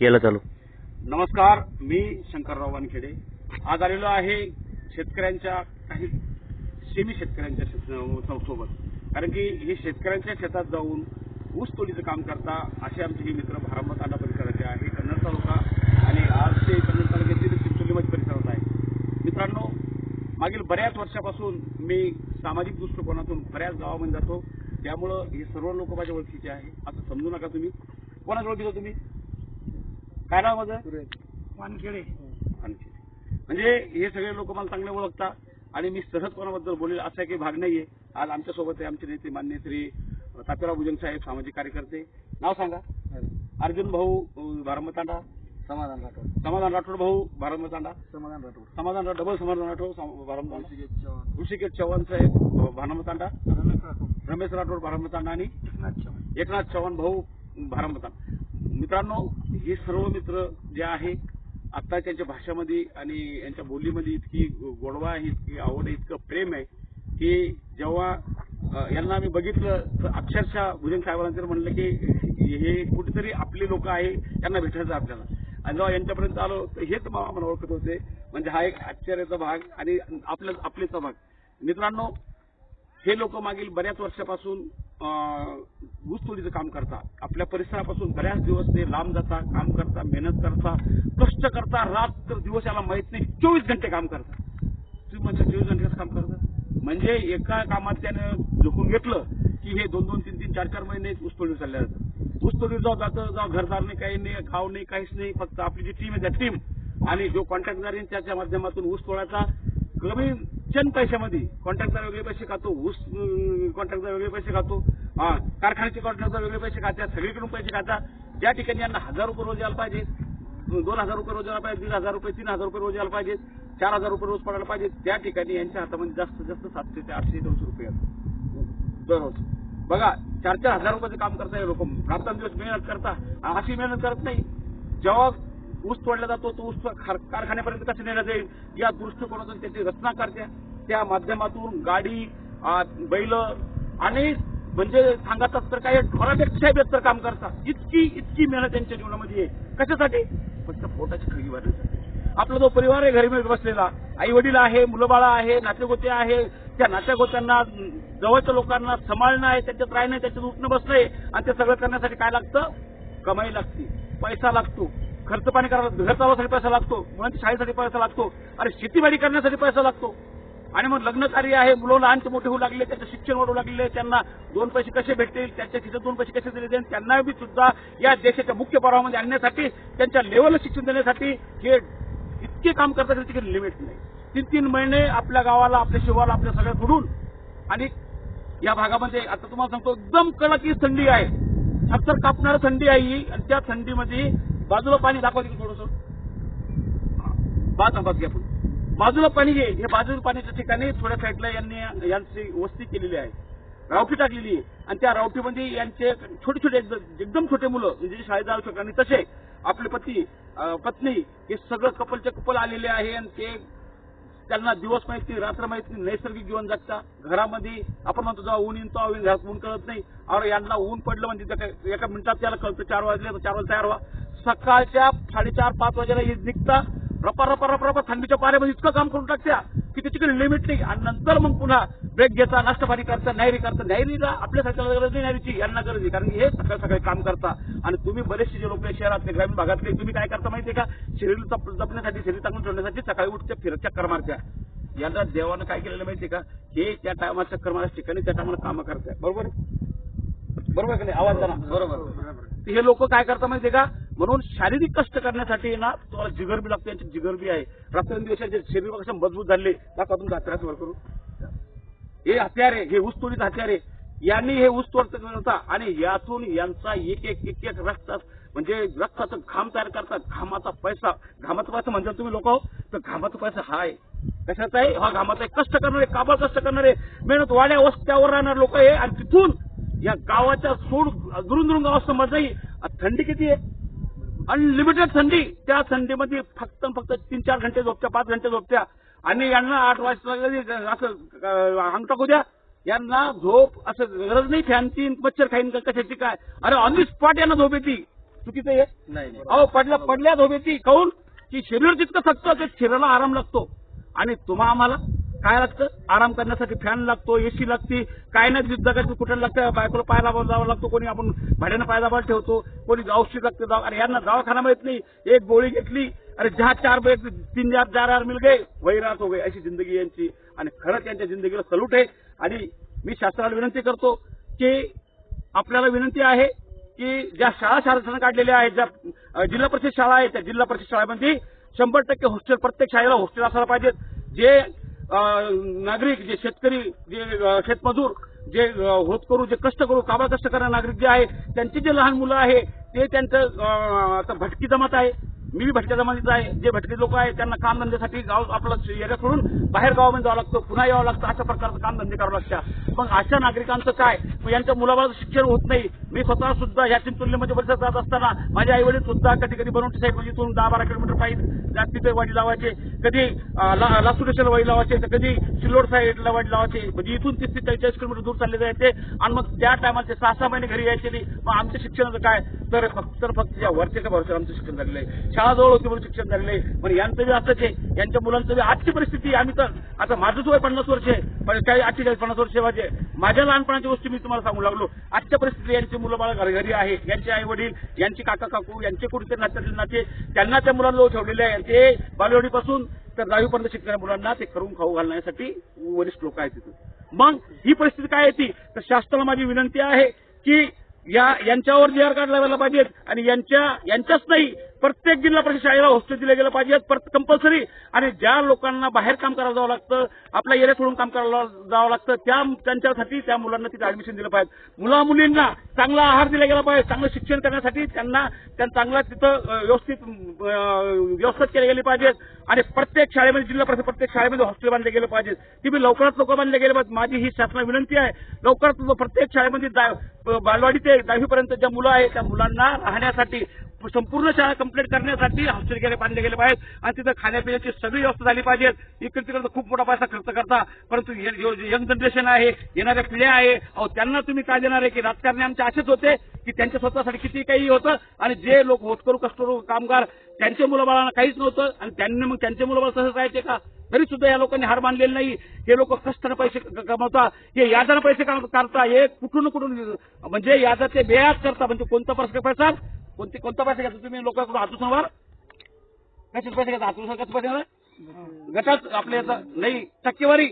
केलं चालू. नमस्कार मी शंकरराव वानखेडे. आज आलेलो आहे शेतकऱ्यांच्या काही सेमी शेतकऱ्यांच्या सोबत कारण की हे शेतकऱ्यांच्या शेतात जाऊन ऊस तोडीचं काम करता असे आमचे हे मित्र भारंबत तांडा परिसराचे आहे कन्नड तालुका. आणि आज ते कन्नड तालुक्यातील चिंचोलीमध्ये परिसरात आहे. मित्रांनो मागील बऱ्याच वर्षापासून मी सामाजिक दृष्टिकोनातून बऱ्याच गावामध्ये जातो. त्यामुळं हे सर्व लोक माझ्या ओळखीचे आहे. असं समजू नका तुम्ही. कोणाच्या ओळखीचा तुम्ही? काय नाव माझं? वानखेडे. वानखेडे. म्हणजे हे सगळे लोक मला चांगले ओळखता आणि मी सहज कोणाबद्दल बोलेल असा काही भाग नाहीये. आज आमच्यासोबत आहे आमचे नेते मान्य श्री तात्याराव भुजंग साहेब सामाजिक कार्यकर्ते. नाव सांगा. अर्जुन भाऊ भारमतांडा समाधान राठोड. समाधान राठोड भाऊ भारमतांडा समाधान राठोड. समाधान डबल समाधान राठोड भारमतांडा ऋषिकेश चव्हाण. ऋषिकेश चव्हाण साहेब भारमतांडा रमेश राठोड. रमेश राठोड भारमतांडा आणि एकनाथ चव्हाण. एकनाथ चव्हाण भाऊ भारमतांडा मित्रांनो हे सर्व मित्र जे आहे आता त्यांच्या भाषामध्ये आणि यांच्या बोलीमध्ये इतकी गोडवा आहे इतकी आवड आहे इतकं प्रेम आहे की जेव्हा यांना आम्ही बघितलं तर अक्षरशः भुजन साहेबांना म्हणलं की हे कुठेतरी आपले लोक आहे यांना भेटायचं आपल्याला. आणि जेव्हा यांच्यापर्यंत आलो तर हेच मला आम्हाला ओळखत होते. म्हणजे हा एक आश्चर्याचा भाग आणि आपलं आपलेचा भाग. मित्रांनो हे लोक मागील बऱ्याच वर्षापासून ऊसतोडीचं काम करता आपल्या परिसरापासून बऱ्याच दिवस ते लांब जाता काम करता मेहनत करता कष्ट करता रात तर दिवस याला माहीत नाही चोवीस घंटे काम करतात. तुम्ही म्हणजे चोवीस घंटेच काम करता म्हणजे एका कामात त्यानं झोकून घेतलं की हे दोन दोन तीन तीन चार चार महिने ऊसतोडी चालल्या जातात. ऊसतोडी जाऊ जातं जाऊ घरदार नाही काही नाही गाव नाही काहीच नाही फक्त आपली जी टीम आहे त्या टीम आणि जो कॉन्ट्रॅक्टदार त्याच्या माध्यमातून ऊस तोडायचा कमी चंद पैशामध्ये. कॉन्ट्रॅक्टर वेगळे पैसे खातो ऊस कॉन्ट्रॅक्टर वेगळे पैसे खातो हा, कारखान्याचे कॉन्ट्रॅक्टर वेगळे पैसे खातात सगळीकडून पैसे खातात. ज्या ठिकाणी यांना हजार रुपये रोज यायला पाहिजे दोन हजार रुपये रोज यायला पाहिजे दीड हजार रुपये तीन हजार रुपये रोज यायला पाहिजे चार हजार रुपये रोज पडायला पाहिजे त्या ठिकाणी यांच्या हातामध्ये जास्तीत जास्त सातशे ते आठशे दोनशे रुपये दररोज. बघा चार चार हजार रुपयाचं काम करता लोक. रात्रंदिवस मेहनत करता. अशी मेहनत करत नाही. जेव्हा ऊस तोडला जातो तो ऊस कारखान्यापर्यंत कसं नेला जाईल? या दृष्टिकोनातून त्याची रचना करते. त्या माध्यमातून गाडी बैल आणि म्हणजे सांगतात तर काही ढोरापेक्षा बेहतर काम करतात. इतकी इतकी मेहनत त्यांच्या जीवनामध्ये आहे. कशासाठी? फक्त पोटाची खळगी आपला जो परिवार आहे घरी बसलेला आई वडील आहे मुलंबाळा आहे नातेगोते आहे त्या नातेगोत्यांना जवळच्या लोकांना सांभाळणं आहे त्याच्यात राहणं त्याच्यात उठणं बसणं आहे आणि ते सगळं करण्यासाठी काय लागतं? कमाई लागते पैसा लागतो. खर्च पाणी करायला घर चालवासाठी पैसा लागतो मुलांच्या शाळेसाठी पैसा लागतो अरे शेतीवाडी करण्यासाठी पैसा लागतो. आणि मग लग्न कार्य आहे मुलं लहानचे मोठे होऊ लागले त्यांचं शिक्षण वाढू लागले त्यांना दोन पैसे कसे भेटतील त्यांच्या खिशात दोन पैसे कसे दिले जाईल त्यांना बी सुद्धा या देशाच्या मुख्य पर्वामध्ये आणण्यासाठी त्यांच्या लेवलला शिक्षण देण्यासाठी हे इतके काम करतात तिकडे लिमिट नाही. तीन तीन महिने आपल्या गावाला आपल्या शिवाला आपल्या सगळ्या सोडून आणि या भागामध्ये आता तुम्हाला सांगतो एकदम कडकी थंडी आहे. थरथर कापणार थंडी आहे ही आणि त्या थंडीमध्ये बाजूला पाणी दाखवते की थोडस? बात बाज घ्या आपण बाजूला पाणी घे. हे बाजूला पाण्याच्या ठिकाणी थोड्या साईडला यांनी यांची वस्ती केलेली आहे. रावटी टाकलेली आणि त्या रावटीमध्ये यांचे छोटे छोटे एकदम- छोटे मुलं म्हणजे जे शाळेत जाऊ शकतात आणि तसे आपले पती पत्नी हे सगळं कपलचे कपल आलेले आहे आणि ते त्यांना दिवस माहिती रात्र माहिती नैसर्गिक जीवन जगता. घरामध्ये आपण म्हणतो जेव्हा ऊन येतो ऊन घरात ऊन कळत नाही. अरे यांना ऊन पडलं म्हणजे एका मिनिटात त्याला कळतं चार वाजले तर चार वाजता तयार व्हा. सकाळच्या साडेचार पाच वाजेला हे निघता. रपा रपा रपा रपा थंडीच्या पाऱ्यामध्ये इतकं काम करून टाकत्या की त्याची काही लिमिट नाही. आणि नंतर मग पुन्हा ब्रेक घेता नाश्ता पाणी करता. नायरी करता नायरीला आपल्यासाठी गरज नाही नायरीची. यांना गरज आहे. कारण हे सकाळ सकाळी काम करता. आणि तुम्ही बरेचसे जे लोक शहरातले ग्रामीण भागातले तुम्ही काय करता माहितीये का? शरीर जप- जपण्यासाठी शरीर चांगलं ठेवण्यासाठी सकाळी उठते फिरत चक्कर मारत्या. यांना देवानं काय केलेलं माहितीये का? हे त्या टायमात चक्कर मारायच्या ठिकाणी त्या टायमाला कामं करताय. बरोबर? बरोबर का नाही? आवाज जरा. बरोबर. ते हे लोक काय करतात माहितीये का? म्हणून शारीरिक कष्ट करण्यासाठी ना तुम्हाला जिगर बी लागते यांची जिगर बी आहे. रात्रंदिवसाचे शरीर कसे मजबूत झाले दाखवा तुम्ही वर करू? हे हत्यारे हे ऊसतोडीत हत्यारे यांनी हे ऊसतोड करता आणि यातून यांचा एक एक एक एक रक्त म्हणजे रक्ताचं घाम तयार करतात. घामाचा पैसा घामाचा पैसा म्हणजे तुम्ही लोक हो, तर घामाचा पैसा हा आहे. कशाचा आहे? हा घामाचा आहे कष्ट करणारे काबळ कष्ट करणारे मेहनत वाड्या वस्त्यावर राहणार लोक आहे आणि तिथून या गावाच्या सोड दुरून दुरून गावात नाही थंडी किती आहे? अनलिमिटेड थंडी. त्या थंडीमध्ये फक्त फक्त तीन चार घंटे झोपत्या पाच घंटे झोपत्या. आणि यांना आठ वाजता असं अं, अंग टाकू द्या. यांना झोप असं गरज नाही. फॅनची मच्छर खाईन का कशाची काय? अरे ऑन दी स्पॉट यांना झोप येते. चुकीचं आहे नाही अहो पडल्या पडल्या धोबेची काऊन? की शरीर जितकं थकतं ते शरीराला आराम लागतो. आणि तुम्हा आम्हाला काय लागतं? आराम करण्यासाठी फॅन लागतो एसी लागते. काय नाही जगात कुठे लागतं? बायकोला पाय दाबायला जावं लागतो कोणी आपण भाड्यानं पाय दाबायला ठेवतो कोणी औषध लागतं जाव. अरे यांना दवाखाना माहीत नाही. एक गोळी घेतली अरे जहा चार बे तीन चार चार हजार मिल गए वही रात हो गई. अशी जिंदगी यांची. आणि खरंच यांच्या जिंदगीला सलूट आहे. आणि मी शास्त्राला विनंती करतो की आपल्याला विनंती आहे की ज्या शाळा शासनानं काढलेल्या आहेत ज्या जिल्हा परिषद शाळा आहेत त्या जिल्हा परिषद शाळेमध्ये शंभर टक्के हॉस्टेल प्रत्येक शाळेला हॉस्टेल असायला पाहिजेत. जे नागरिक जे शेतकरी जे शेतमजूर जे होत करू जे कष्ट करू काबा कष्ट करणारे नागरिक जे आहे त्यांची जे लहान मुलं आहे ते त्यांचं आता भटकी जमात आहे. मी बी भटक्या जमातीचा आहे. जे भटके लोक आहेत त्यांना कामधंद्यासाठी गाव आपला एरिया सोडून बाहेर गावामध्ये जावं लागतं पुन्हा यावं लागतं अशा प्रकारचं कामधंदे करावं लागतात मग अशा नागरिकांचं काय? मग यांच्या मुलाबाळाचं शिक्षण होत नाही. मी स्वतः सुद्धा या तुलनेमध्ये परिसरात जात असताना माझे आई वडील सुद्धा कधी कधी बनवटी साहेब म्हणजे इथून दहा बारा किलोमीटर पाहिजे जात तिथे वाडी लावायचे. कधी अं, वाडी लावायचे. तर कधी सिल्लोड साईडला वाडी लावायचे. म्हणजे इथून तीस ते चाळीस किलोमीटर दूर चालले जायचे. आणि मग त्या टायमाला ते सहा सहा महिने घरी यायचे. मग आमच्या शिक्षणाचं काय? तर फक्त फक्त या वरच्या भरोश्यावर आमचं शिक्षण झालेलं आहे. जवळ होती म्हणून शिक्षण झालेलं पण यांचं बी असंच आहे. यांच्या मुलांचं बी आजची परिस्थिती आम्ही तर आता माझंच वय पन्नास वर्ष आहे. पण काही अठ्ठेचाळीस पन्नास वर्ष माझे माझ्या लहानपणाच्या गोष्टी मी तुम्हाला सांगू लागलो. आजच्या परिस्थिती यांची मुलं बाळा घरी आहे. यांचे आई वडील यांचे काका काकू यांचे कुठे नाते नाते त्यांना त्या मुलांना ठेवलेले आहे. ते बालवाडीपासून तर दहावीपर्यंत शिकणाऱ्या मुलांना ते करून खाऊ घालण्यासाठी वरिष्ठ लोक आहेत तिथं. मग ही परिस्थिती काय येते तर शासनाला माझी विनंती आहे की या यांच्यावर जी आर लावायला पाहिजेत आणि यांच्या यांच्याच नाही प्रत्येक जिल्हा परिषद शाळेला हॉस्टेल दिले गेलं पाहिजेत कंपल्सरी आणि ज्या लोकांना बाहेर काम करायला जावं लागतं आपल्या एरिया सोडून काम करायला जावं लागतं त्या त्यांच्यासाठी त्या मुलांना तिथे ऍडमिशन दिलं पाहिजे. मुला मुलींना चांगला आहार दिला गेला पाहिजे चांगलं शिक्षण करण्यासाठी त्यांना त्यांना चांगला तिथं व्यवस्थित व्यवस्थित केली गेली पाहिजेत. आणि प्रत्येक शाळेमध्ये जिल्हा परिषद प्रत्येक शाळेमध्ये हॉस्टेल बांधले गेले पाहिजेत. ती लवकरात लवकर बांधले गेले पाहिजे माझी ही शासना विनंती आहे लवकरात प्रत्येक शाळेमध्ये बालवाडी ते दहावीपर्यंत ज्या मुलं आहेत त्या मुलांना राहण्यासाठी संपूर्ण शाळा कंप्लीट करण्यासाठी हॉस्टेल गेले बांधले गेले पाहिजेत. आणि तिथं खाण्यापिण्याची सगळी व्यवस्था झाली पाहिजे इकडे तिकडे खूप मोठा पैसा खर्च करता. परंतु यंग जनरेशन आहे येणाऱ्या पिढ्या आहे अहो त्यांना तुम्ही काय देणार आहे की राजकारणी आमचे असेच होते की त्यांच्या स्वतःसाठी किती काही होतं आणि जे लोक होतकरू कष्टकरू कामगार त्यांच्या मुलाबाळांना काहीच नव्हतं आणि त्यांनी मग त्यांचे मुलाबाळ तसंच राहायचे का? तरी सुद्धा या लोकांनी हार मानलेली नाही. हे लोक कष्टाने पैसे कमवतात कमवता हे यादाने पैसे काढता. हे कुठून कुठून म्हणजे यादाचे बेयाज करता म्हणजे कोणता प्रश्न पैसा कोणते कोणता पैसे घेता तुम्ही? लोकांकडून हातूसवर कशाचे पैसे घेता हातूसवर कसं पैसे गटात आपल्या याचा नाही टक्केवारी.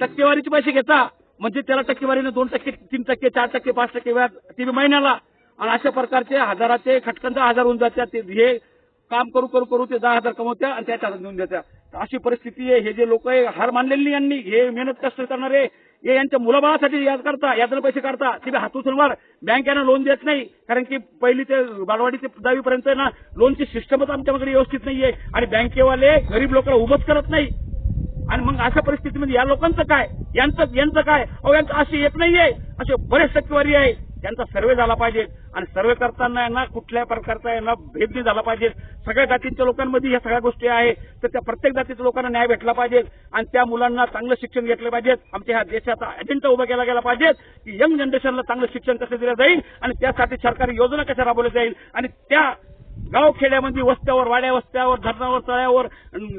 टक्केवारीचे पैसे घेता. म्हणजे त्याला टक्केवारीने दोन टक्के तीन टक्के चार टक्के पाच टक्के व्याज ते महिन्याला. आणि अशा प्रकारचे हजाराचे खटकनचा हजार होऊन जातात. ते हे काम करू करू करू ते दहा हजार कमवत्या आणि त्याच्या हातात घेऊन तर अशी परिस्थिती आहे. हे जे लोक आहे हार मानलेली यांनी. हे मेहनत कष्ट करणारे हे यांच्या मुलाबाळासाठी याद करता यादला पैसे काढता ते बी बँक यांना लोन देत नाही. कारण की पहिली ते बालवाडी ते दहावीपर्यंत ना लोनची सिस्टमच आमच्याकडे व्यवस्थित नाहीये. आणि बँकेवाले गरीब लोकांना उभंच करत नाही. आणि मग अशा परिस्थितीमध्ये या लोकांचं काय? यांचं यांचं काय? अहो यांचं अशी येत नाहीये. असे बरेच टक्केवारी आहे. त्यांचा सर्वे झाला पाहिजे आणि सर्वे करताना यांना कुठल्या प्रकारचा यांना भेद नाही झाला पाहिजे. सगळ्या जातींच्या लोकांमध्ये ह्या सगळ्या गोष्टी आहे तर त्या प्रत्येक जातीच्या लोकांना न्याय भेटला पाहिजे आणि त्या मुलांना चांगलं शिक्षण घेतलं पाहिजे. आमच्या ह्या देशाचा एजेंडा उभा केला गेला पाहिजे की यंग जनरेशनला चांगलं शिक्षण कसं दिलं जाईल आणि त्यासाठी सरकारी योजना कशा राबवल्या जाईल आणि त्या गाव खेड्यामध्ये वस्त्यावर वाड्या वस्त्यावर धरणावर तळ्यावर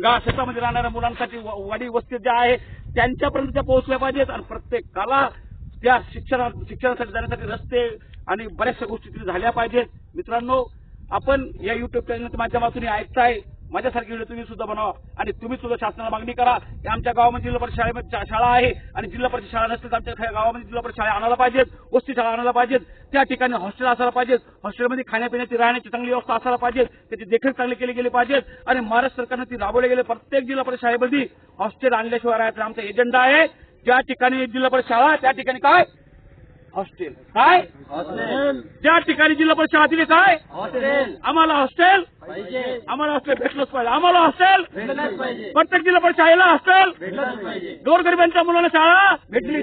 गाव शेतामध्ये राहणाऱ्या मुलांसाठी वाडी वस्ती ज्या आहे त्यांच्यापर्यंत त्या पोहोचल्या पाहिजेत आणि प्रत्येकाला त्या शिक्षणा शिक्षणासाठी जाण्यासाठी रस्ते आणि बऱ्याचशा गोष्टी तिथे झाल्या पाहिजेत. मित्रांनो आपण या युट्यूब चॅनलच्या माध्यमातून ऐकताय. माझ्यासारखी व्हिडिओ तुम्ही सुद्धा बनवा आणि तुम्ही सुद्धा शासनाला मागणी करा की आमच्या गावामध्ये जिल्हा परिषद शाळेमध्ये शाळा आहे आणि जिल्हा परिषद शाळा नसतील तर आमच्या गावामध्ये जिल्हा परिषद शाळा आणायला पाहिजेत वस्ती शाळा आणायला पाहिजेत. त्या ठिकाणी हॉस्टेल असायला पाहिजेत. हॉस्टेलमध्ये खाण्यापिण्याची राहण्याची चांगली व्यवस्था असायला पाहिजे त्याची देखरेख चांगली केली गेली पाहिजेत. आणि महाराष्ट्र सरकारनं ती राबवले गेले. प्रत्येक जिल्हा परिषद शाळेमध्ये हॉस्टेल आणल्याशिवाय राहायचा आमचा एजेंडा आहे ज्या ठिकाणी जिल्हा परिषद शाळा त्या ठिकाणी काय? हॉस्टेल. काय? हॉस्टेल. ज्या ठिकाणी जिल्हा परिषद शाळा दिली काय? हॉस्टेल. आम्हाला हॉस्टेल. आम्हाला हॉस्टेल भेटलंच पाहिजे. आम्हाला हॉस्टेल. प्रत्येक जिल्हा परिषद शाळेला हॉस्टेल. गोरगरिबांच्या मुलांना शाळा भेटली.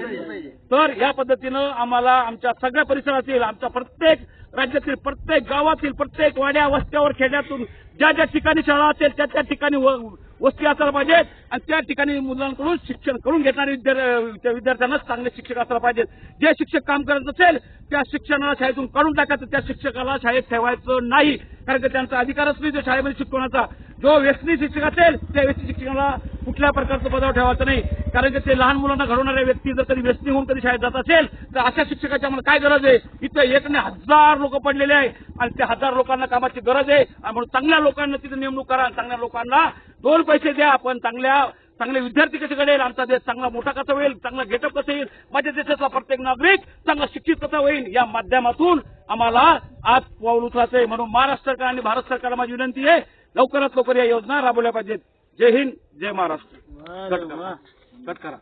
तर या पद्धतीनं आम्हाला आमच्या सगळ्या परिसरातील आमच्या प्रत्येक राज्यातील प्रत्येक गावातील प्रत्येक वाड्या वस्त्यावर खेड्यातून ज्या ज्या ठिकाणी शाळा असेल त्या त्या ठिकाणी वस्ती असायला पाहिजेत आणि त्या ठिकाणी मुलांकडून शिक्षण करून घेणारे विद्यार्थी विद्यार्थ्यांनाच चांगले शिक्षक असायला पाहिजेत जे शिक्षक काम करत असेल त्या शिक्षणाला शाळेतून काढून टाकायचं. त्या शिक्षकाला शाळेत ठेवायचं नाही. कारण की त्यांचा अधिकारच नाही जो शाळेमध्ये शिकवण्याचा. जो व्यसनी शिक्षक असेल त्या व्यक्ती शिक्षकाला कुठल्या प्रकारचं पदावर ठेवायचं नाही. कारण की ते लहान मुलांना घडवणाऱ्या व्यक्ती जर कधी व्यसनी होऊन कधी शाळेत जात असेल तर अशा शिक्षकाची आम्हाला काय गरज आहे? इथं एक नाही हजार लोक पडलेले आहे आणि त्या हजार लोकांना कामाची गरज आहे. आणि म्हणून चांगल्या लोकांना तिथे नेमणूक करा आणि चांगल्या लोकांना दोन पैसे द्या. पण चांगल्या चांगले विद्यार्थी कसे घडेल? आमचा देश चांगला मोठा कसा होईल? चांगला गेटअप कसं येईल? माझ्या देशाचा प्रत्येक नागरिक चांगला शिक्षित कसा होईल? या माध्यमातून आम्हाला आज पाऊल उचलायचं आहे म्हणून महाराष्ट्र सरकार आणि भारत सरकारला माझी विनंती आहे. लवकरात लवकर या योजना राबवल्या पाहिजेत. जय हिंद जय महाराष्ट्र. कट करा. कट करा.